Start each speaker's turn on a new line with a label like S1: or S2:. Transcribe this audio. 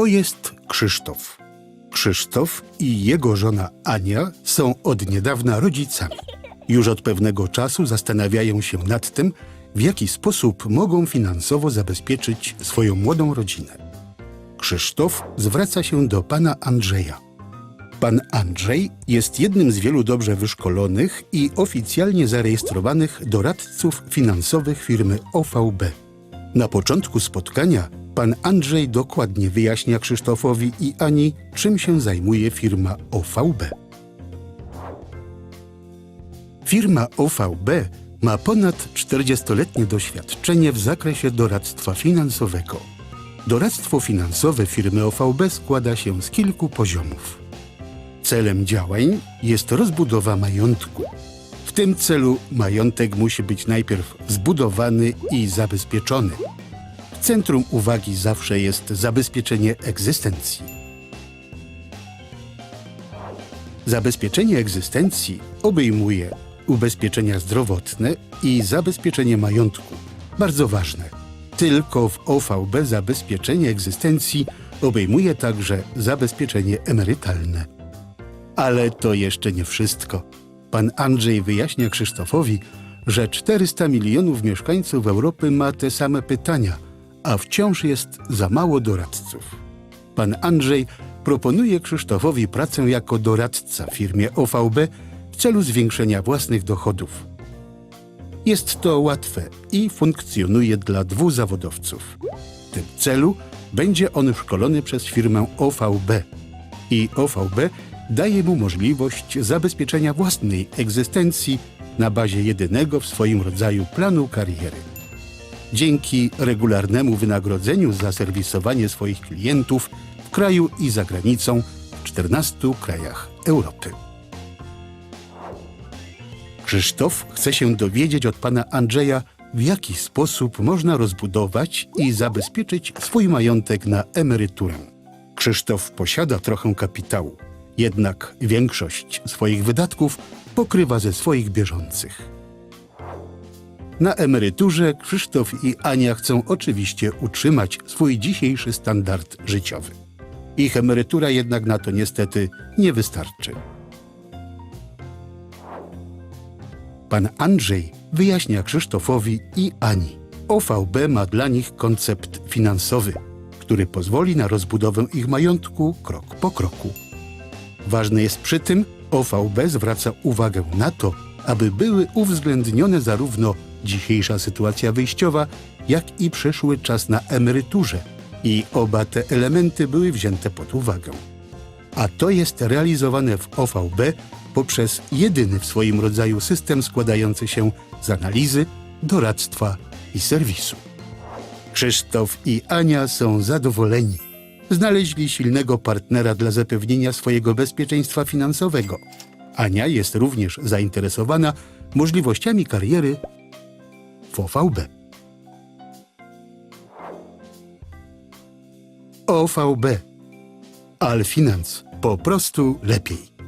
S1: To jest Krzysztof. Krzysztof i jego żona Ania są od niedawna rodzicami. Już od pewnego czasu zastanawiają się nad tym, w jaki sposób mogą finansowo zabezpieczyć swoją młodą rodzinę. Krzysztof zwraca się do pana Andrzeja. Pan Andrzej jest jednym z wielu dobrze wyszkolonych i oficjalnie zarejestrowanych doradców finansowych firmy OVB. Na początku spotkania pan Andrzej dokładnie wyjaśnia Krzysztofowi i Ani, czym się zajmuje firma OVB. Firma OVB ma ponad 40-letnie doświadczenie w zakresie doradztwa finansowego. Doradztwo finansowe firmy OVB składa się z kilku poziomów. Celem działań jest rozbudowa majątku. W tym celu majątek musi być najpierw zbudowany i zabezpieczony. Centrum uwagi zawsze jest zabezpieczenie egzystencji. Zabezpieczenie egzystencji obejmuje ubezpieczenia zdrowotne i zabezpieczenie majątku. Bardzo ważne. Tylko w OVB zabezpieczenie egzystencji obejmuje także zabezpieczenie emerytalne. Ale to jeszcze nie wszystko. Pan Andrzej wyjaśnia Krzysztofowi, że 400 milionów mieszkańców Europy ma te same pytania, a wciąż jest za mało doradców. Pan Andrzej proponuje Krzysztofowi pracę jako doradca firmie OVB w celu zwiększenia własnych dochodów. Jest to łatwe i funkcjonuje dla dwóch zawodowców. W tym celu będzie on szkolony przez firmę OVB i OVB daje mu możliwość zabezpieczenia własnej egzystencji na bazie jedynego w swoim rodzaju planu kariery. Dzięki regularnemu wynagrodzeniu za serwisowanie swoich klientów w kraju i za granicą w 14 krajach Europy. Krzysztof chce się dowiedzieć od pana Andrzeja, w jaki sposób można rozbudować i zabezpieczyć swój majątek na emeryturę. Krzysztof posiada trochę kapitału, jednak większość swoich wydatków pokrywa ze swoich bieżących. Na emeryturze Krzysztof i Ania chcą oczywiście utrzymać swój dzisiejszy standard życiowy. Ich emerytura jednak na to niestety nie wystarczy. Pan Andrzej wyjaśnia Krzysztofowi i Ani. OVB ma dla nich koncept finansowy, który pozwoli na rozbudowę ich majątku krok po kroku. Ważne jest przy tym, OVB zwraca uwagę na to, aby były uwzględnione zarówno dzisiejsza sytuacja wyjściowa, jak i przyszły czas na emeryturze i oba te elementy były wzięte pod uwagę. A to jest realizowane w OVB poprzez jedyny w swoim rodzaju system składający się z analizy, doradztwa i serwisu. Krzysztof i Ania są zadowoleni. Znaleźli silnego partnera dla zapewnienia swojego bezpieczeństwa finansowego. Ania jest również zainteresowana możliwościami kariery OVB. OVB. Alfinans. Po prostu lepiej.